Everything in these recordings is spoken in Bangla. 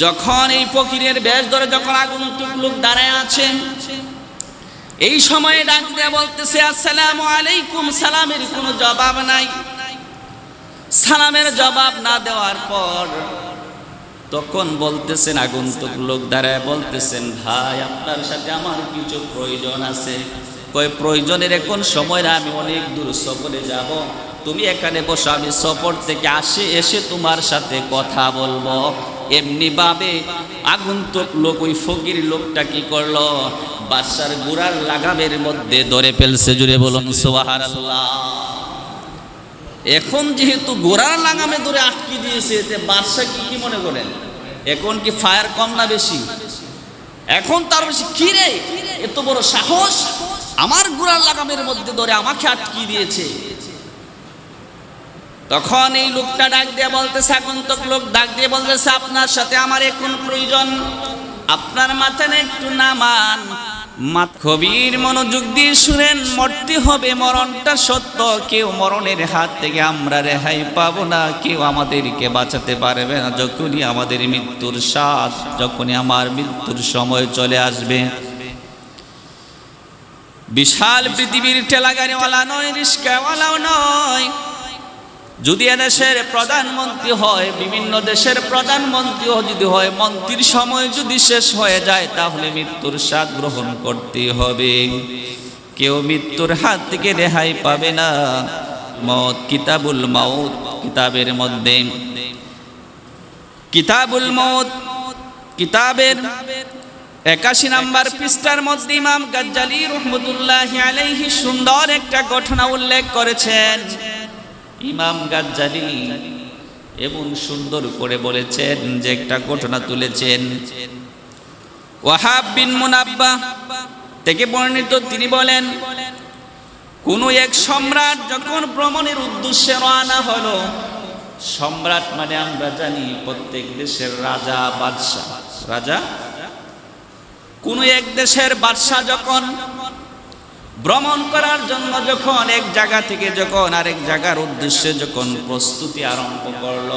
যখন এই ফকিরের বেশ ধরে যখন আগন্তুক লোক দাঁড়ায় আছে এই সময়ে ডাক দিয়ে বলতেছে, আসসালামু আলাইকুম, সালামের কোনো জবাব নাই। সালামের জবাব না দেওয়ার পর তখন বলতেছেন আগন্তুক লোক দাঁড়ায়, বলতেছেন, ভাই, আপনার সাথে আমার কিছু প্রয়োজন আছে। কয় প্রয়োজনের এখন সময় আমি অনেক দূর সফরে যাব। তুমি এখানে বসো, আমি সফর থেকে আসে, এসে তোমার সাথে কথা বলব। এমনি ভাবে আগন্তুক লোক, ওই ফকির লোকটা কি করল? বাদশার গুড়ার লাগামের মধ্যে ধরে ফেলছে, জুড়ে বলুন সোহার এখন যেহেতু গোড়ার লাগামে ধরে আটকে দিয়েছে এতে বাদশা কি কি মনে করেন? এখন কি ফায়ার কম না বেশি? এখন তার বেশি কি রে? এত বড় সাহস? আমার গোড়ার লাগামের মধ্যে ধরে আমাকে আটকে দিয়েছে। তখন এই লোকটা ডাক দিয়ে বলতেছে, আগন্তক লোক ডাক দিয়ে বলতেছে, আপনার সাথে আমার এখন প্রয়োজন। আপনার মাথায় একটু নামান। মাত কবির মনোযোগ দিয়ে শুনেন, মরতে হবে, মরণটা সত্য। কেউ মরণের হাত থেকে আমরা রেহাই পাবো না। কেউ আমাদেরকে বাঁচাতে পারবে না। যখনই আমাদের মৃত্যুর স্বাদ, যখনই আমার মৃত্যুর সময় চলে আসবে। বিশাল পৃথিবীর ঠেলাগাড়িওয়ালা নয় রিস্কাওয়ালাও নয় যদি দেশের প্রধানমন্ত্রী হয়, বিভিন্ন দেশের প্রধানমন্ত্রীও যদি হয়, মন্ত্রীর সময় যদি শেষ হয়ে যায়, তাহলে মৃত্যুর স্বাদ গ্রহণ করতে হবে। কেউ মৃত্যুর হাত থেকে রেহাই পাবে না। মত কিতাবুল মাউত, কিতাবের মধ্যে। কিতাবুল মত কিতাবের একাশি নাম্বার পৃষ্ঠার মধ্যে ইমাম গাজ্জালি রহমতুল্লাহ আলাইহি সুন্দর একটা ঘটনা উল্লেখ করেছেন। ইমাম গাজ্জালি এমন সুন্দর করে বলেছেন যে একটা ঘটনা তুলেছেন। ওয়াহাব বিন মুনাব্বা থেকে বর্ণিত তিনি বলেন, কোন এক সম্রাট যখন ভ্রমণের উদ্দেশ্যে রওনা হলো, সম্রাট মানে আমরা জানি প্রত্যেক দেশের রাজা বাদশাহ। রাজা? কোন এক দেশের বাদশাহ যখন ভ্রমণ করার জন্য যখন এক জায়গা থেকে যখন আরেক জায়গার উদ্দেশ্যে যখন প্রস্তুতি আরম্ভ করল।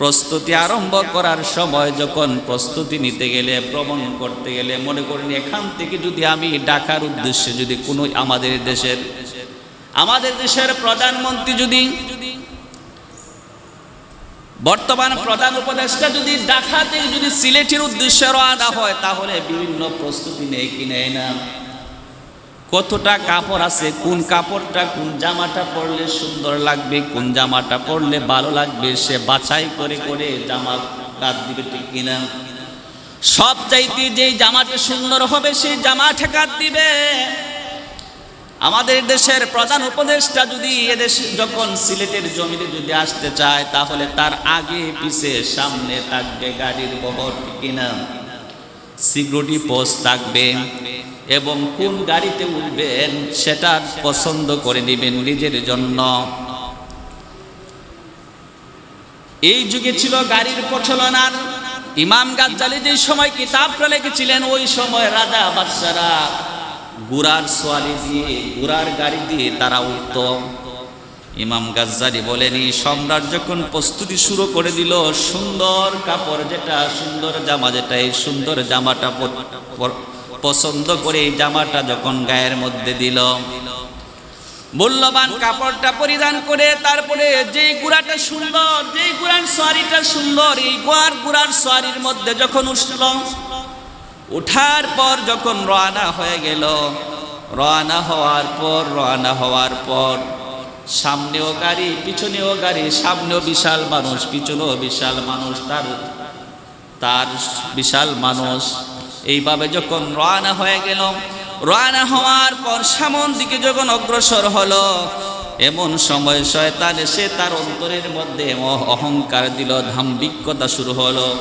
প্রস্তুতি আরম্ভ করার সময় যখন প্রস্তুতি নিতে গেলে, ভ্রমণ করতে গেলে, মনে করেন এখান থেকে যদি আমি ডাকার উদ্দেশ্যে যদি কোনো আমাদের দেশের আমাদের দেশের প্রধানমন্ত্রী যদি, বর্তমান প্রধান উপদেষ্টা যদি ডাকাতে যদি সিলেটের উদ্দেশ্যে রওনা হয়, তাহলে বিভিন্ন প্রস্তুতি নেই কি নেয় না। কতটা কাপড় আছে, কোন কাপড়টা, কোন জামাটা পরলে সুন্দর লাগবে, কোন জামাটা পরলে ভালো লাগবে, সে বাছাই করে করে জামা কাট দিবে ঠিক কিনা? সব চাইতে যে জামাটা সুন্দর হবে সেই জামাটা কাট দিবে। আমাদের দেশের প্রধান উপদেষ্টা যদি এদেশ, যখন সিলেটের জমিতে যদি আসতে চায়, তাহলে তার আগে পিছে সামনে থাকবে গাড়ির বহর কিনা? সিকিউরিটি পোস্ট থাকবে এবং কোন গাড়িতে উঠবেন সেটা পছন্দ করে নেবেন নিজের জন্য। এই যুগে ছিল গাড়ির প্রচলন আর ইমাম গাজ্জালি যে সময় কিতাবটা লিখেছিলেন, ওই সময় রাজা বাদশারা গুড়ার সোয়ালি দিয়ে, গুড়ার গাড়ি দিয়ে তারা উঠত। ইমাম গাজ্জালি বলেন সম্রাট যখন প্রস্তুতি শুরু করে দিল? সুন্দর কাপড় যেটা, সুন্দর জামা যেটা, এই সুন্দর জামাটা পছন্দ করে এই জামাটা যখন গায়ের মধ্যে দিল। মূল্যবান কাপড়টা পরিধান করে তারপরে যে গুড়াটা সুন্দর যে গুড়ার সোয়ারিটা সুন্দর, এই গোয়ার গুড়ার সোয়ারির মধ্যে যখন উঠল, উঠার পর যখন রওনা হয়ে গেল, রওনা হওয়ার পর, রওনা হওয়ার পর সামনেও গাড়ি, পিছনেও গাড়ি, সামনেও বিশাল মানুষ, পিছনেও বিশাল মানুষ, তার তার বিশাল মানুষ। এইভাবে যখন রওনা হয়ে গেল, রওনা হওয়ার পর সামন দিকে যখন অগ্রসর হলো, এমন সময় শয়তান এসে তার অন্তরের মধ্যে অহংকার দিল, ধাম্বিকতা শুরু হলো।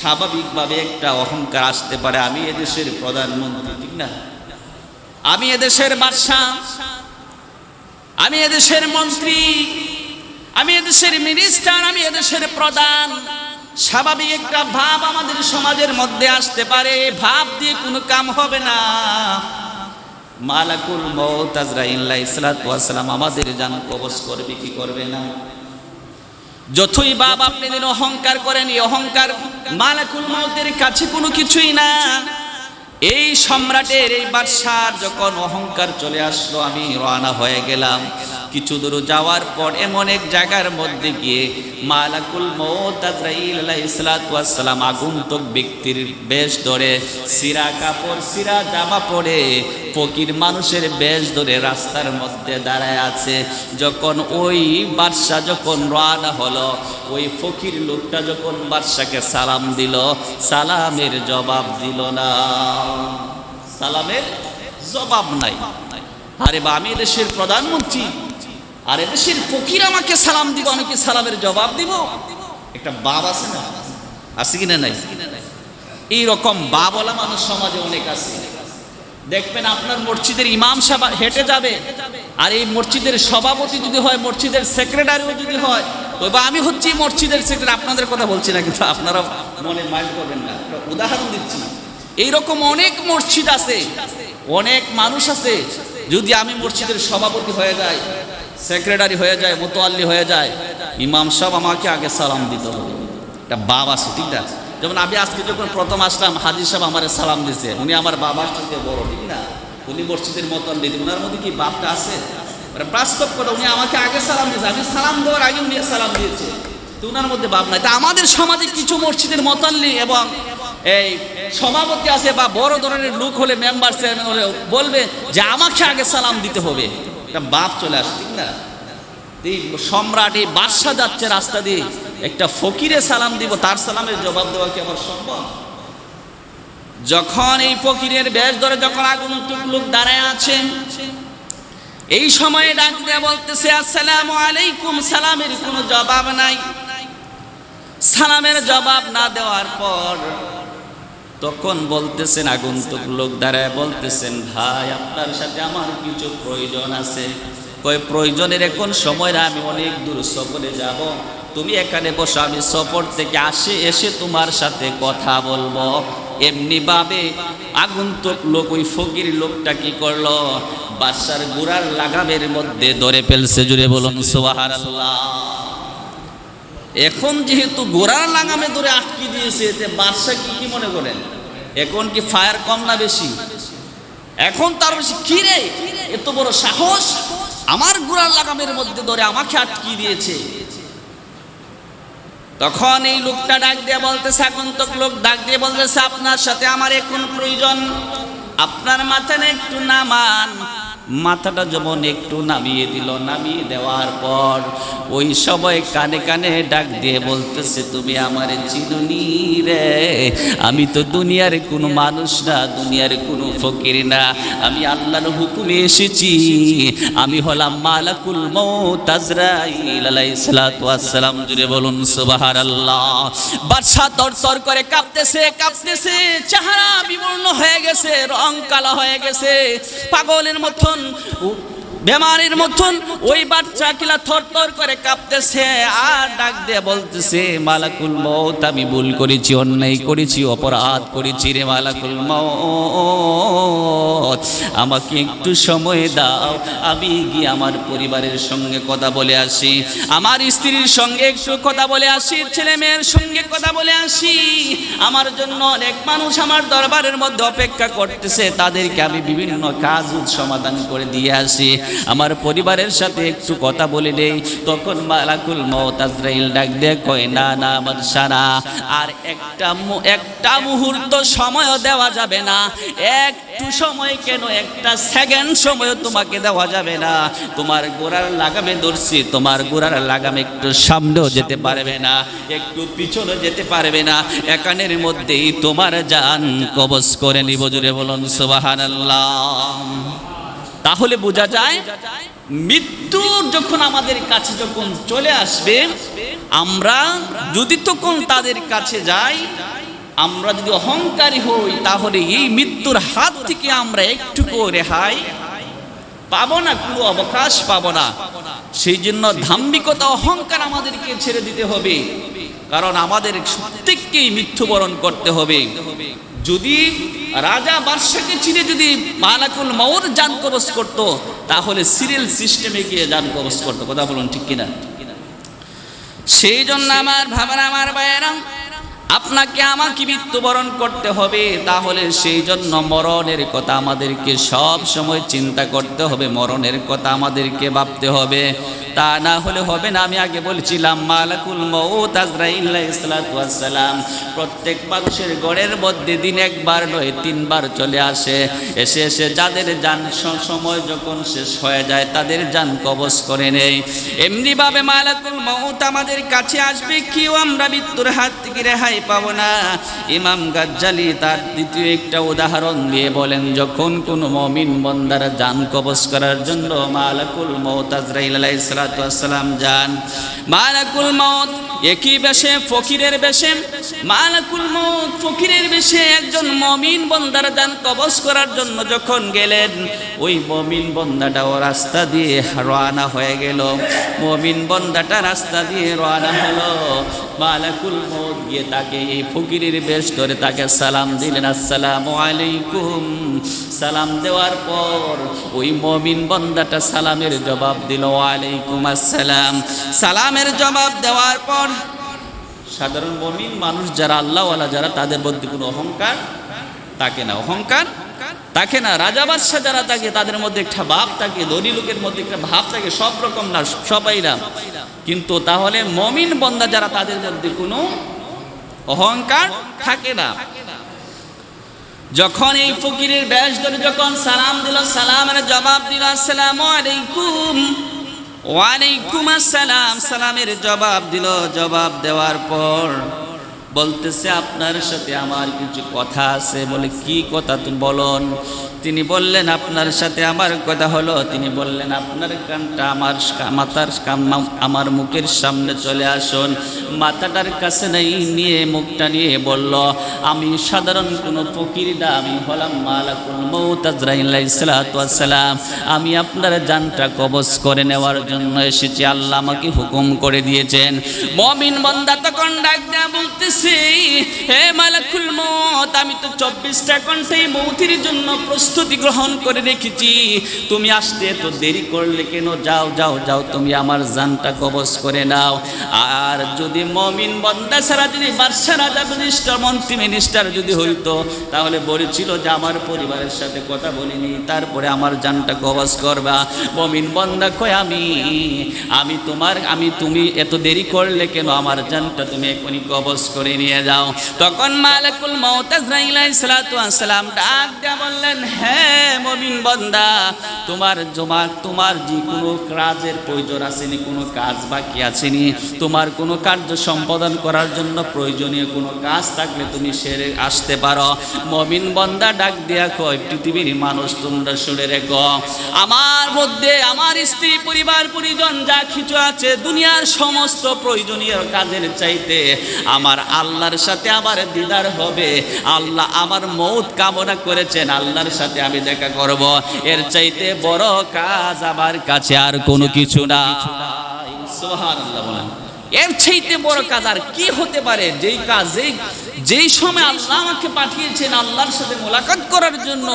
স্বাভাবিকভাবে একটা অহংকার আসতে পারে। আমি এদেশের প্রধানমন্ত্রী, ঠিক না? আমি এদেশের বাদশাহ। আমি এদেশের মন্ত্রী, আমি এদেশের মিনিস্টার আমি এদেশের প্রধান। স্বাভাবিক একটা ভাব আমাদের সমাজের মধ্যে আসতে পারে, ভাব দিয়ে কোনো কাম হবে না। মালাকুল মৌত আজরাইল্লাহ ইসলাত ওয়াসালাম আমাদের জান কবজ করবে কি করবে না? যতই বাপ আপনি অহংকার করেন, এই অহংকার মালাকুল মৌতের কাছে কোনো কিছুই না। এই সম্রাটের এই বাদশার যখন অহংকার চলে আসলো, আমি রওনা হয়ে গেলাম। কিছু দূর যাওয়ার পর এমন এক জায়গার মধ্যে গিয়ে মালাকুল মৌত আজরাইল আলাইহিস সালাতু ওয়াস সালাম আগন্তুক ব্যক্তির বেশ ধরে সিরা কাপড়, সিরা জামা পরে ফকির মানুষের বেশ ধরে রাস্তার মধ্যে দাঁড়ায় আছে। যখন ওই বাদশাহ যখন রওনা হলো, ওই ফকির লোকটা যখন বাদশাকে সালাম দিল, সালামের জবাব দিল না। সালামের জবাব নাই। আরে বা, আমি দেশের প্রধানমন্ত্রী। আর এদেশের ফকির আমাকে সালাম দিব, আমি কি সালামের জবাব দিব? একটা বাপ আছে না? আছে কিনা নাই? এইরকম বাবলা মানুষ সমাজে অনেক আছে। দেখবেন আপনার মসজিদের ইমাম সাহেব হেঁটে যাবে, আর এই মসজিদের সভাপতি যদি হয়, মসজিদের সেক্রেটারিও যদি হয় ওই বা আমি হচ্ছি মসজিদের সেক্রেটারি, আপনাদের কথা বলছি না কিন্তু আপনারা মনে মাইন্ড করবেন না। উদাহরণ দিচ্ছি। এইরকম অনেক মসজিদ আছে, অনেক মানুষ আছে। যদি আমি মসজিদের সভাপতি হয়ে যাই সেক্রেটারি হয়ে যায় মোতোয়াল্লি হয়ে যায় ইমাম সাহেব আমাকে আগে সালাম দিতে একটা বাপ আছে, ঠিক না? যেমন আমি আজকে যখন প্রথম আসলাম, হাজির সাহেব আমার সালাম দিছে। উনি আমার বাবার সাথে বড়, ঠিক না? উনি মসজিদের দিতে ওনার মধ্যে কি বাপটা আছে? মানে বাস্তব করে উনি আমাকে আগে সালাম দিয়েছে আমি সালাম দেওয়ার আগে উনি সালাম দিয়েছে। তো উনার মধ্যে বাপ নাই। তা আমাদের সমাজে কিছু মসজিদের মতনলি এবং এই সভাপতি আছে বা বড় ধরনের লোক হলে মেম্বার চেয়ারম্যান হলে বলবে যে আমাকে আগে সালাম দিতে হবে। একটা বাপ চলে আসে, ঠিক না? এই সম্রাট, এই বাদশাহ যাচ্ছে রাস্তা দিয়ে, একটা ফকিরে সালাম দিব, তার সালামের জবাব দেওয়া কি আমার সম্ভব? যখন এই ফকিরের বেশ ধরে যখন আগন্তুক লোক দাঁড়ায় আছেন, এই সময়ে ডাক দিয়ে বলতেছে, আসসালামু আলাইকুম। সালামের কোনো জবাব নাই। সালামের জবাব না দেওয়ার পর তখন বলতেছেন আগন্তুক লোক দাঁড়ায় বলতেছেন, ভাই, আপনার সাথে আমার কিছু প্রয়োজন আছে। কই প্রয়োজনের এখন সময় না, আমি অনেক দূর সফরে যাব। তুমি এখানে বসো, আমি সফর থেকে আসে, এসে তোমার সাথে কথা বলব। এমনি ভাবে আগন্তুক লোক ওই ফকির লোকটা কি করল? বাসার গুড়ার লাগামের মধ্যে ধরে ফেলছে, জুড়ে বলুন সোহার আল্লাহ এখন যেহেতু গোড়ার লাগামে ধরে আটকে দিয়েছে, এতে বাদশা কি কি মনে করেন? এখন কি ফায়ার কম না বেশি? এখন তার বেশি কি রে? এত বড় সাহস? আমার গোড়ার লাগামের মধ্যে ধরে আমাকে আটকে দিয়েছে। তখন এই লোকটা ডাক দিয়ে বলতেছে, আগন্তক লোক, ডাক দিয়ে বলতেছে, আপনার সাথে আমার এখন প্রয়োজন। আপনার মাথায় একটু নামান। মাথাটা যেমন একটু নামিয়ে দিল, নামিয়ে দেওয়ার পর ওই সময় কানে কানে ডাক দিয়ে বলতেছে, তুমি আমার চিনুনি রে। আমি তো দুনিয়ার কোনো মানুষ না, দুনিয়ার কোনো ফকির না। আমি আল্লাহর হুকুমে এসেছি। আমি হলাম মালাকুল সালাম। জুড়ে বলুন, সুবহানাল্লাহ। বাদশা তর তর করে কাঁপতেছে কাঁপতেছে। চেহারা বিবর্ণ হয়ে গেছে, রং কালা হয়ে গেছে। পাগলের মতন 不 বেমারির মতন ওই বাচ্চা কিলা থর করে কাঁপতেছে, আর ডাক দিয়ে বলতেছে, মালাকুল মৌত আমি ভুল করেছি, অন্যায় করেছি, অপরাধ করেছি রে মালাকুল মৌত আমাকে একটু সময় দাও, আমি গিয়ে আমার পরিবারের সঙ্গে কথা বলে আসি। আমার স্ত্রীর সঙ্গে একটু কথা বলে আসি, ছেলে মেয়ের সঙ্গে কথা বলে আসি। আমার জন্য অনেক মানুষ আমার দরবারের মধ্যে অপেক্ষা করতেছে, তাদেরকে আমি বিভিন্ন কাজ সমাধান করে দিয়ে আসি। আমার পরিবারের সাথে একটু কথা বলে নেই। তখন মালাকুল মৌত আজরাইল ডাক দিয়ে, কয়, না না, আমার সারা, আর একটা একটা মুহূর্ত সময়ও দেওয়া যাবে না। একটু সময় কেন, একটা সেকেন্ড সময়ও তোমাকে দেওয়া যাবে না। তোমার গোড়ার লাগামে ধরছি, তোমার গোড়ার লাগামে একটু সামনেও যেতে পারবে না, একটু পিছনে যেতে পারবে না। একানের মধ্যেই তোমার জান কবজ করে নিব জুড়ে বলুন, সুবহানাল্লাহ। তাহলে বোঝা যায়, মৃত্যু যখন আমাদের কাছে যখন চলে আসবে, আমরা যদি তখন তাদের কাছে যাই, আমরা যদি অহংকারী হই, তাহলে এই মৃত্যুর হাত থেকে আমরা একটুকু রেহাই পাবো না, কোনো অবকাশ পাবো না। সেই জন্য ধাম্বিকতা অহংকার আমাদেরকে ছেড়ে দিতে হবে। কারণ আমাদের প্রত্যেককেই মৃত্যুবরণ করতে হবে। যদি রাজা বাদশাকে চিনে যদি মালাকুল মাউর যান কবচ করতো, তাহলে সিরিয়াল সিস্টেমে গিয়ে যান কবচ করতো। কথা বলুন ঠিক কিনা? সেই জন্য আমার ভাবনা, আমার ভাইয়েরা আপনাকে আমাকে মৃত্যুবরণ করতে হবে, তাহলে সেই জন্য মরণের কথা আমাদেরকে সব সময় চিন্তা করতে হবে, মরণের কথা আমাদেরকে ভাবতে হবে। তা না হলে হবে না, আমি আগে বলছিলাম, মালাকুল মৌত আজরাইল্লাহাম প্রত্যেক মানুষের গড়ের মধ্যে দিন একবার নয়, তিনবার চলে আসে। এসে এসে যাদের যান সময় যখন শেষ হয়ে যায়, তাদের যান কবজ করে নেই। এমনিভাবে মালাকুল মৌত আমাদের কাছে আসবে, কেউ আমরা মৃত্যুর হাত থেকে রেহাই পাবো না। ইমাম গাজ্জালি তার দ্বিতীয় একটা উদাহরণ দিয়ে বলেন, যখন কোনো মমিন বন্দারা যান কবজ করার জন্য মালাকুল মৌত আজরাইল আলাইসালাম যান মালাকুল মৌত একই বেশে ফকিরের বেশে, মালাকুল মৌত ফকিরের বেশে একজন মমিন বন্দার যান কবজ করার জন্য যখন গেলেন, ওই মমিন বন্দাটাও রাস্তা দিয়ে রওনা হয়ে গেল। মমিন বন্দাটা রাস্তা দিয়ে রওনা হলো। মালাকুল মৌত গিয়ে তাকে, এই ফকিরের বেশ ধরে তাকে সালাম দিলেন, আসসালামু আলাইকুম। সালাম দেওয়ার পর ওই মমিন বন্দাটা সালামের জবাব দিল, ওয়ালাইকুম আসসালাম সালামের জবাব দেওয়ার পর সাধারণ মমিন মানুষ যারা আল্লাহওয়ালা, যারা তাদের মধ্যে কোনো অহংকার তাকে না। অহংকার তাকে না। রাজা বাদশাহ যারা থাকে, তাদের মধ্যে একটা ভাব থাকে, ধনী লোকের মধ্যে একটা ভাব থাকে, সব রকম না, সবাই না। কিন্তু তাহলে মমিন বন্দা যারা, তাদের মধ্যে কোনো অহংকার থাকে না। যখন এই ফকিরের ব্যাস ধরে যখন সালাম দিল, সালামের জবাব দিল, আসসালামু আলাইকুম। ওয়ালাইকুম আসসালাম। সালামের জবাব দিল জবাব দেওয়ার পর বলতেছে, আপনার সাথে আমার কিছু কথা আছে। বলে, কি কথা তুমি বলুন? তিনি বললেন, আপনার সাথে আমার কথা হলো। তিনি বললেন, আপনার কানটা আমার মাথার আমার মুখের সামনে চলে আসুন। মাথাটার কাছে নেই, নিয়ে মুখটা নিয়ে বলল, আমি সাধারণ কোনো ফকির না আমি হলাম মালাকুল মৌতাজরাইসালাম আমি আপনার জানটা কবজ করে নেওয়ার জন্য এসেছি। আল্লাহ আমাকে হুকুম করে দিয়েছেন। মমিন বন্দা তখন ডাক দেয়া বলতেছে হে মালাকুল মত আমি তো চব্বিশটা ঘন্টায় মৌতির জন্য প্রস্তুতি গ্রহণ করে রেখেছি। তুমি আসতে তো দেরি করলে কেন? যাও যাও যাও, তুমি আমার জানটা কবজ করে নাও। আর যদি মমিন বন্দা ছাড়া, যদি বাদশা রাজা মিনিস্টার মন্ত্রী মিনিস্টার যদি হইতো, তাহলে বলেছিল যে আমার পরিবারের সাথে কথা বলিনি তারপরে আমার জানটা কবজ করবা। মমিন বন্দা কয়, আমি আমি তোমার, আমি তুমি এত দেরি করলে কেন? আমার জানটা তুমি এখনই কবজ করে নিয়ে যাও। তখন মালাকুল মৌতাজরাইলাম ডাক দিয়া বললেন হ্যাঁ মমিন বন্দা, তোমার জমা, তোমার যে কোনো কাজের প্রয়োজন আসেনি, কোনো কাজ বাকি আসেনি, তোমার কোনো কার্য সম্পাদন করার জন্য প্রয়োজনীয় কোনো কাজ থাকলে তুমি সেরে আসতে পারো। মমিন বন্দা ডাক দিয়া কয়, পৃথিবীর মানুষ তোমরা শুনে রেখো। আমার মধ্যে আমার স্ত্রী, পরিবার, পরিজন যা কিছু আছে, দুনিয়ার সমস্ত প্রয়োজনীয় কাজের চাইতে আমার আল্লাহর সাথে আমার দিদার হবে। আল্লাহ আমার মৌত কামনা করেছেন, আল্লাহর সাথে আমি দেখা করব। এর চাইতে বড় কাজ আমার কাছে আর কোনো কিছু না। এর চাইতে বড় কাজ আর কি হতে পারে? যেই কাজ যেই যেই সময় আল্লাহ আমাকে পাঠিয়েছেন আল্লাহর সাথে মোলাকাত করার জন্য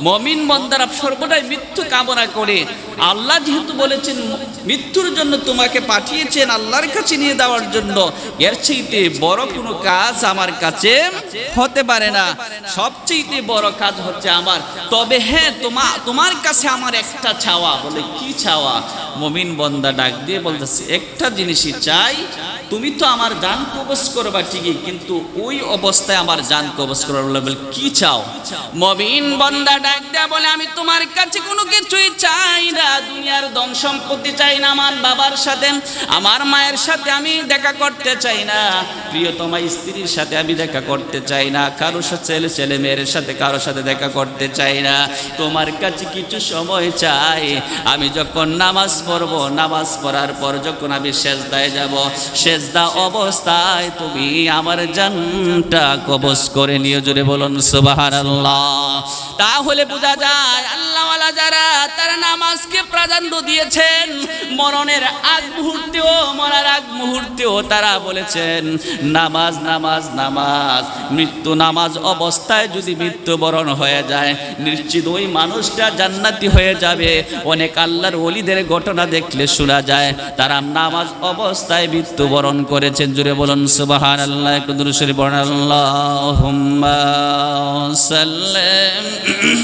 মমিন বন্দারা সর্বদাই মৃত্যু কামনা করে। আল্লাহ যেহেতু বলেছেন মৃত্যুর জন্য তোমাকে পাঠিয়েছেন আল্লাহর কাছে নিয়ে দেওয়ার জন্য এর চাইতে বড় কোনো কাজ আমার কাছে হতে পারে না। সবচেয়ে বড় কাজ হচ্ছে আমার। তবে হ্যাঁ তোমা তোমার কাছে আমার একটা ছাওয়া বলে কি ছাওয়া মমিন বন্দা ডাক দিয়ে বলতেছে একটা জিনিসই চাই তুমি তো আমার জান কবজ করবা ঠিকই কিন্তু ওই অবস্থায় আমার জান কবজ করার বলে বলে, কি চাও? মমিন বন্দা ডাক দেয়া বলে, আমি তোমার কাছে কোনো কিছুই চাই না। দুনিয়ার ধন সম্পত্তি চাই না, আমার বাবার সাথে, আমার মায়ের সাথে আমি দেখা করতে চাই না। প্রিয়তমা স্ত্রীর সাথে আমি দেখা করতে চাই না। কারও সাথে ছেলে ছেলে মেয়ের সাথে কারোর সাথে দেখা করতে চাই না। তোমার কাছে কিছু সময় চাই। আমি যখন নামাজ পড়ব, নামাজ পড়ার পর যখন আমি সেজদায় যাব, সেজদা অবস্থায় তুমি আমার জান জীবনটা কবজ করে নিয়ে জোরে বলুন, সুবহানাল্লাহ। তাহলে বোঝা যায়, আল্লাহওয়ালা যারা তারা নামাজকে প্রাধান্য দিয়েছেন, মরণের আগ মুহূর্তেও, মরার আগ মুহূর্তেও তারা বলেছেন, নামাজ নামাজ নামাজ, মৃত্যু নামাজ অবস্থায় যদি মৃত্যুবরণ হয়ে যায়, নিশ্চিত ওই মানুষটা জান্নাতি হয়ে যাবে। অনেক আল্লাহর ওলিদের ঘটনা দেখলে শোনা যায়, তারা নামাজ অবস্থায় মৃত্যুবরণ করেছেন। জুড়ে বলুন সুবাহান আল্লাহ একটু দূর শরীফ আল্লাহ সাল্লাম